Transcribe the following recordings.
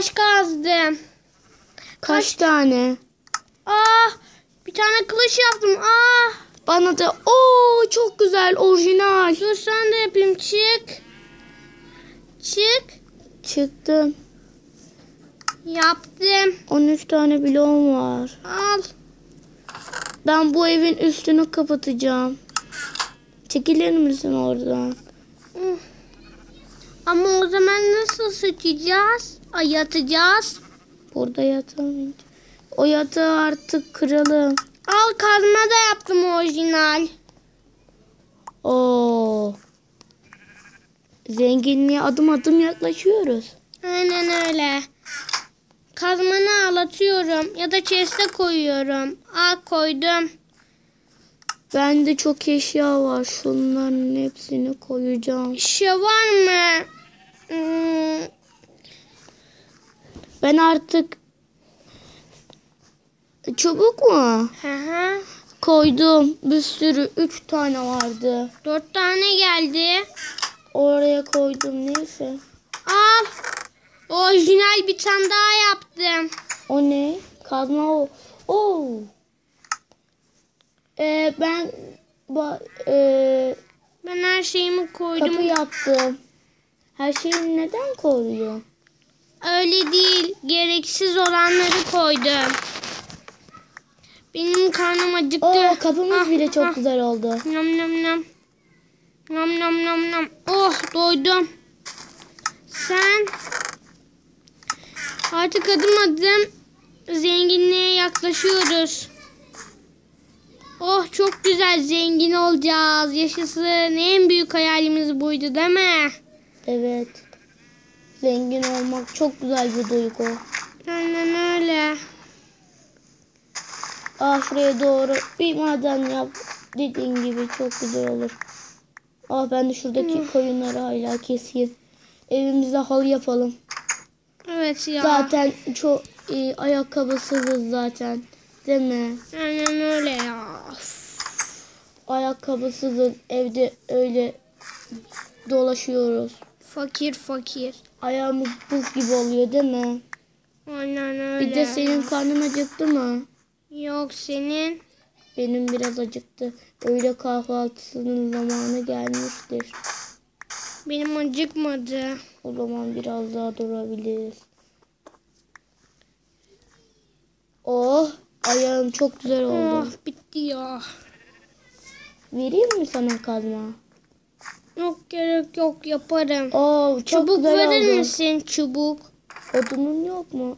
taş kazdım. Kaç tane? Ah bir tane kılıç yaptım. Ah Bana da Oo çok güzel orijinal. dur sen de yapayım. Çık. Çık. Çıktım. Yaptım. 13 tane bloğum var. Al. Ben bu evin üstünü kapatacağım. Çekilir misin oradan? Ama o zaman nasıl sıçacağız? Ay yatacağız. Burada yatamayacağım. O yatağı artık kıralım. Al kazma da yaptım orijinal. Oo. Zenginliğe adım adım yaklaşıyoruz. Aynen öyle. Kazmanı ağlatıyorum ya da chest'e koyuyorum. Al koydum. Bende çok eşya var. Şunların hepsini koyacağım. Şey var mı? Hmm, Ben artık çubuk mu? hı hı. Koydum. Bir sürü. Üç tane vardı. Dört tane geldi. Oraya koydum. Neyse. Al. Orijinal bir tane daha yaptım. O ne? Kazma o. Oo. Ee, ben ba, ee, Ben her şeyimi koydum. kapı yaptım. Her şeyi neden koyuyor? Öyle değil. Gereksiz olanları koydum. Benim karnım acıktı. Oo kapımız Ah, bile çok ah. güzel oldu. Nam nam nam. Nam nam nam nam. Oh doydum. Sen artık adım adım zenginliğe yaklaşıyoruz. Oh çok güzel zengin olacağız. Yaşasın. En büyük hayalimiz buydu değil mi? Evet. Zengin olmak çok güzel bir duygu. Aynen öyle. Ah şuraya doğru bir maden yap. Dediğin gibi çok güzel olur. Ah ben de şuradaki koyunları hala keseyim. Evimizde halı yapalım. Evet ya. Zaten çok e, ayakkabısızız zaten. Değil mi? Aynen öyle ya. Ayakkabısızız. Evde öyle dolaşıyoruz. Fakir fakir. Ayağımız buz gibi oluyor değil mi? Aynen öyle. Bir de senin karnın acıktı mı? Yok senin. Benim biraz acıktı. Öğle kahvaltısının zamanı gelmiştir. Benim acıkmadı. O zaman biraz daha durabiliriz. Oh, ayağım çok güzel oldu. Oh bitti ya. Vereyim mi sana kazma? Yok gerek yok yaparım. Oo, çok Çubuk güzel verir oldu. misin çubuk? Odunun yok mu?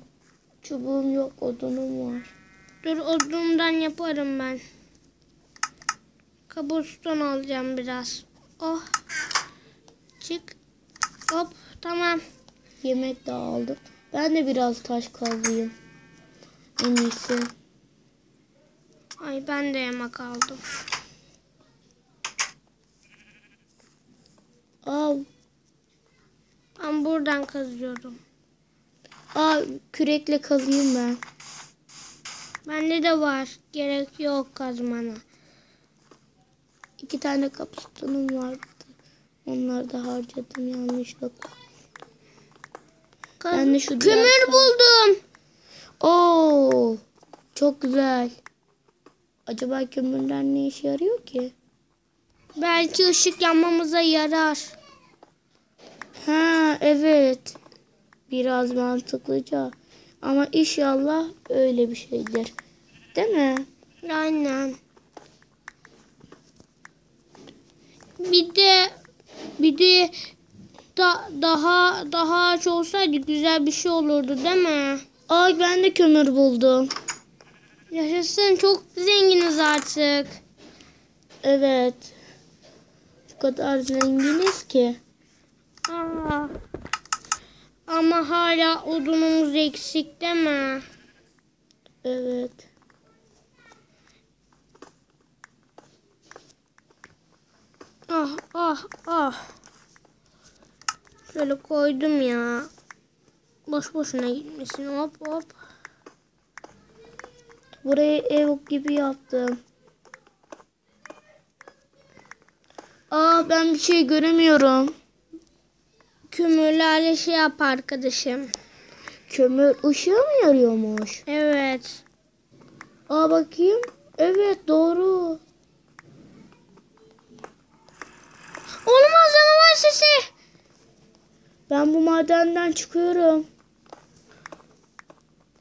Çubuğum yok, odunum var. Dur odundan yaparım ben. Kabuston alacağım biraz. Oh. Çık. Hop tamam. Yemek de aldım. Ben de biraz taş kazıyım. En iyisi. Ay ben de yemek aldım. Aa, Ben kazıyorum. aa kürekle kazıyım ben. Bende de var. Gerek yok kazmana. İki tane kapıstonum vardı. Onları da harcadım yanlışlıkla. Kaz- Ben de şu Kömür buldum. Oo, çok güzel. Acaba kömürler ne işe yarıyor ki? Belki ışık yanmamıza yarar. Ha evet. Biraz mantıklıca. Ama inşallah öyle bir şeydir. Değil mi? Aynen. Bir de bir de da, daha daha aç olsaydı güzel bir şey olurdu değil mi? Ay ben de kömür buldum. Yaşasın çok zenginiz artık. Evet. Bu kadar zenginiz ki. Aa. Ama hala odunumuz eksik değil mi? Evet. Ah ah ah. Şöyle koydum ya. Boş boşuna gitmesin hop hop. Burayı ev gibi yaptım. Aa ben bir şey göremiyorum. Kömürlerle şey yap arkadaşım. Kömür ışığı mı yarıyormuş? Evet. Aa bakayım. Evet doğru. Olmaz canavar sesi. Ben bu madenden çıkıyorum.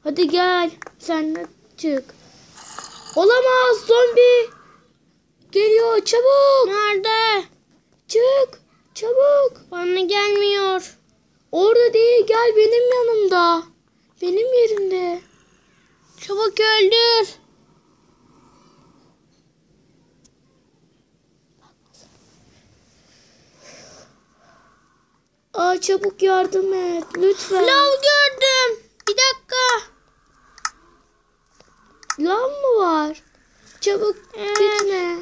Hadi gel. Sen de çık. Olamaz zombi. Geliyor çabuk. Nerede? Çık. Çabuk. Bana gelmiyor. Orada değil gel benim yanımda. Benim yerimde. Çabuk öldür. Aa çabuk yardım et lütfen. Lav gördüm. Bir dakika. Lav mı var? Çabuk gitme.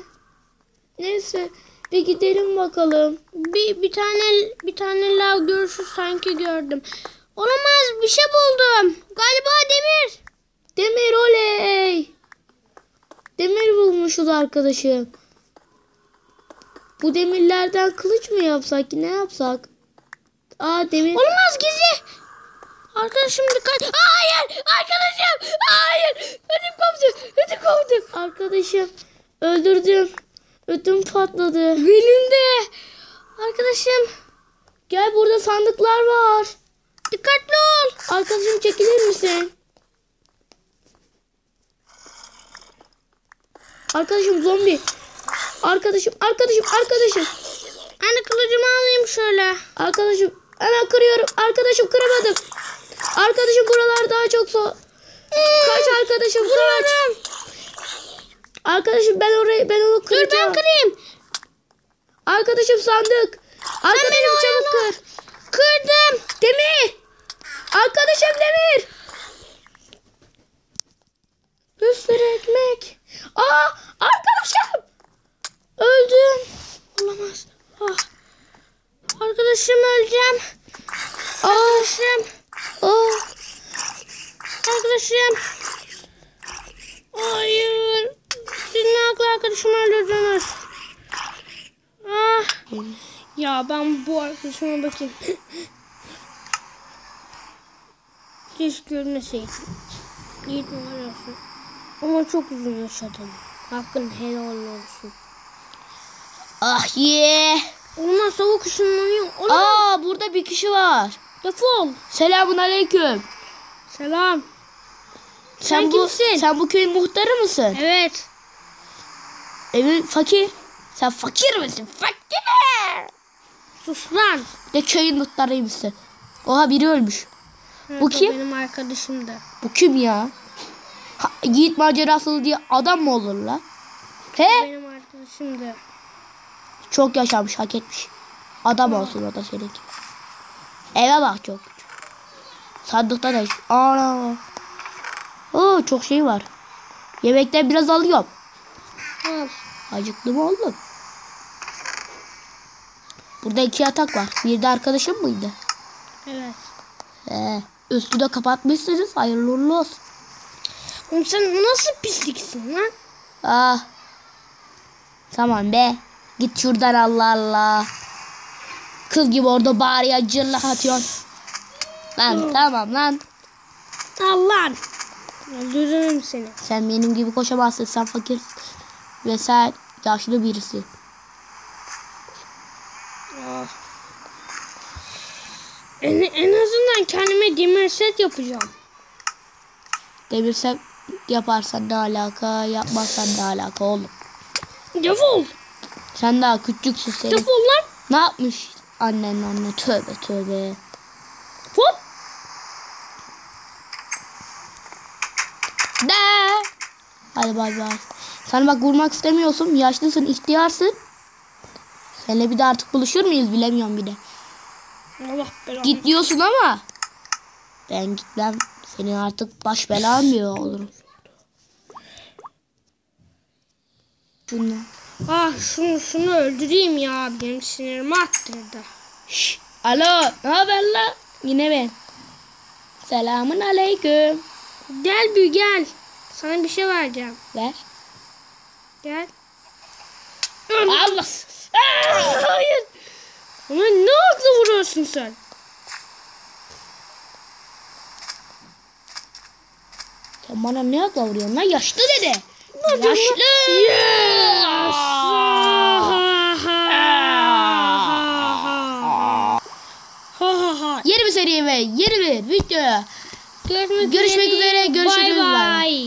Neyse bir gidelim bakalım. Bir, bir tane bir tane lav görüşü sanki gördüm. Olamaz bir şey buldum. Galiba demir. Demir oley. Demir bulmuşuz arkadaşım. Bu demirlerden kılıç mı yapsak ki ne yapsak? Aa demir. Olamaz gizli. Arkadaşım dikkat. Aa, hayır arkadaşım. Hayır. Ödüm koptu. Ödüm koptu. Arkadaşım öldürdüm. Ödüm patladı. Benim de. Arkadaşım Gel burada sandıklar var. dikkatli ol. Arkadaşım çekilir misin? Arkadaşım zombi. Arkadaşım, arkadaşım, arkadaşım. Anne kılıcımı alayım şöyle. Arkadaşım hemen kırıyorum. Arkadaşım kıramadım. Arkadaşım buralar daha çok so. Kaç arkadaşım kaç. Arkadaşım ben orayı ben onu Dur kıracağım. ben kırayım. Arkadaşım sandık. Arkadaşım çabuk kır. Kırdım. Demir. Arkadaşım demir. Bir sürü ekmek. Aa arkadaşım. Öldüm. Olamaz. Ah. Arkadaşım öleceğim. Arkadaşım. Aa, Arkadaşım. Hayır. Siz ne haklı arkadaşımı öldürdünüz? Ah. Ya ben bu arkadaşıma bakayım. Hiç görmeseydim. İyi olsun. Ama çok uzun yaşadım. Hakkın helal olsun. ah ye. Onlar soğuk ışınlanıyor. Olamaz. Aa burada bir kişi var. Defol. Selamun aleyküm. Selam. Sen, Sen bu kimsin? sen bu köyün muhtarı mısın? Evet. Evin fakir. Sen fakir misin? Fakir. Sus lan. De köyün muhtarıymışsın. Oha biri ölmüş. Evet, Bu kim? Benim arkadaşım da. Bu kim ya? Ha, Yiğit macerası diye adam mı olur la? He? Benim arkadaşım da. Çok yaşamış, hak etmiş. Adam olsun o da seninki. Eve bak çok. Sandıkta da Ana. Oo çok şey var. Yemekten biraz alıyorum. Al. Acıktım oğlum. Burada iki yatak var. Bir de arkadaşım mıydı? Evet. He. Üstü de kapatmışsınız. Hayırlı uğurlu olsun. Oğlum sen nasıl pisliksin lan? Ah. Tamam be. Git şuradan Allah Allah. Kız gibi orada bağırıyor cırlak atıyorsun. Lan tamam lan. Al lan. Öldürürüm seni. Sen benim gibi koşamazsın. Sen fakir ve sen yaşlı birisi. Ah. En, en azından kendime demir set yapacağım. Demirsen yaparsan ne alaka, yapmazsan ne alaka oğlum. Defol. Sen daha küçüksün senin. Defol lan. Ne yapmış annen anne? Tövbe tövbe. Hop. De. Hadi bay bay. Sen bak vurmak istemiyorsun. Yaşlısın, ihtiyarsın. Seninle bir de artık buluşur muyuz bilemiyorum bir de. Allah belanı. Git diyorsun ama. Ben gitmem. Senin artık baş belan diyor olurum. Şunu. Ah şunu şunu öldüreyim ya. Benim sinirimi attırdı. Şş, alo, ne haber la? Yine ben. Selamun aleyküm. Gel bir gel. Sana bir şey vereceğim. Ver. Gel. Allah. Hayır. Ama ne hakla vuruyorsun sen? Sen bana ne akla vuruyorsun lan? Yaşlı dede. Yaşlı. Yeni bir seri ve yeni bir video. Görüşmek, Görüşmek üzere, görüşürüz. Bay bay. bay.